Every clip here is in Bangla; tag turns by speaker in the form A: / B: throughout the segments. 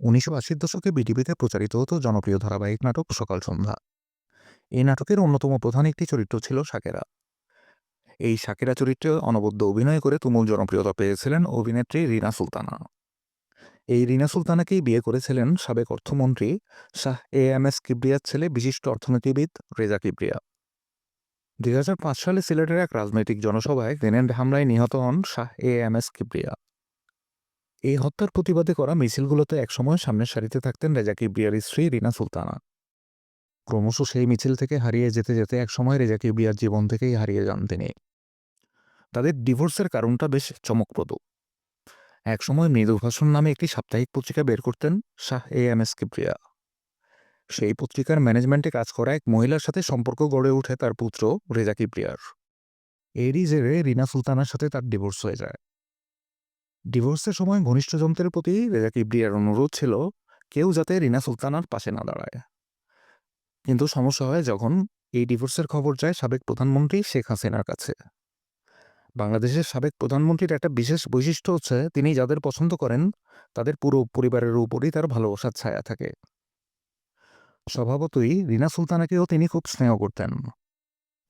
A: উনিশশো আশির দশকে বিটিভিতে প্রচারিত হতো জনপ্রিয় ধারাবাহিক নাটক সকাল সন্ধ্যা। এই নাটকের অন্যতম প্রধান একটি চরিত্র ছিল সাকেরা এই সাকেরা চরিত্রে অনবদ্য অভিনয় করে তুমুল জনপ্রিয়তা পেয়েছিলেন অভিনেত্রী রিনা সুলতানা। এই রিনা সুলতানাকেই বিয়ে করেছিলেন সাবেক অর্থমন্ত্রী শাহ এ এম এস কিবরিয়ার ছেলে বিশিষ্ট অর্থনীতিবিদ রেজা কিবরিয়া। দুই হাজার পাঁচ সালে সিলেটের এক রাজনৈতিক জনসভায় গ্রেনেড হামলায় নিহত হন Shah A M S Kibria. এই হত্যার প্রতিবাদে করা মিছিলগুলোতে একসময় সামনের সারিতে থাকতেন রেজা কিবরিয়ার স্ত্রী রিনা সুলতানা। ক্রমশ সেই মিছিল থেকে হারিয়ে যেতে যেতে একসময় রেজা কিবরিয়ার জীবন থেকেই হারিয়ে যান তিনি। তাদের ডিভোর্সের কারণটা বেশ চমকপ্রদ। একসময় মৃদু ভাষণ নামে একটি সাপ্তাহিক পত্রিকা বের করতেন Shah A M S Kibria. সেই পত্রিকার ম্যানেজমেন্টে কাজ করা এক মহিলার সাথে সম্পর্ক গড়ে ওঠে তার পুত্র রেজা কিবরিয়ার। এরই জেরে রিনা সুলতানার সাথে তার ডিভোর্স হয়ে যায়। ডিভোর্সের সময় ঘনিষ্ঠজনদের প্রতি রেজা কিবরিয়ার অনুরোধ ছিল, কেউ যাতে রিনা সুলতানার পাশে না দাঁড়ায়। কিন্তু সমস্যা হয় যখন এই ডিভোর্সের খবর যায় সাবেক প্রধানমন্ত্রী শেখ হাসিনার কাছে। বাংলাদেশের সাবেক প্রধানমন্ত্রীর একটা বিশেষ বৈশিষ্ট্য হচ্ছে, তিনি যাদের পছন্দ করেন, তাদের পুরো পরিবারের উপরই তার ভালোবাসার ছায়া থাকে। স্বভাবতই রিনা সুলতানাকেও তিনি খুব স্নেহ করতেন।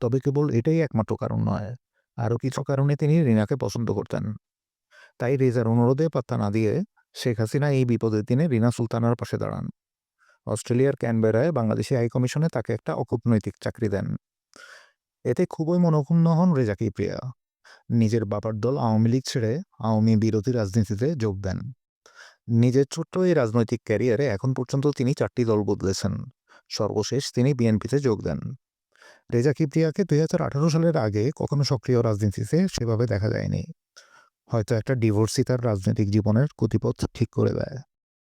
A: তবে কেবল এটাই একমাত্র কারণ নয়, আরও কিছু কারণে তিনি রিনাকে পছন্দ করতেন। তাই রেজার অনুরোধে পাত্তা না দিয়ে শেখ হাসিনা এই বিপদের দিনে রিনা সুলতানার পাশে দাঁড়ান। অস্ট্রেলিয়ার ক্যানবেরায় বাংলাদেশি হাই কমিশনে তাকে একটা অকূটনৈতিক চাকরি দেন। এতে খুবই মনোক্ষুণ্ণ হন রেজা কিপ্রিয়া নিজের বাবার দল আওয়ামী লীগ ছেড়ে আওয়ামী বিরোধী রাজনীতিতে যোগ দেন। নিজের ছোট্ট এই রাজনৈতিক ক্যারিয়ারে এখন পর্যন্ত তিনি চারটি দল বদলেছেন। সর্বশেষ তিনি বিএনপিতে যোগ দেন। রেজা কিপ্রিয়াকে দুই হাজার আঠারো সালের আগে কখনো সক্রিয় রাজনীতিতে সেভাবে দেখা যায়নি। হয়তো একটা ডিভোর্সই তার রাজনৈতিক জীবনের গতিপথ ঠিক করে দেয়।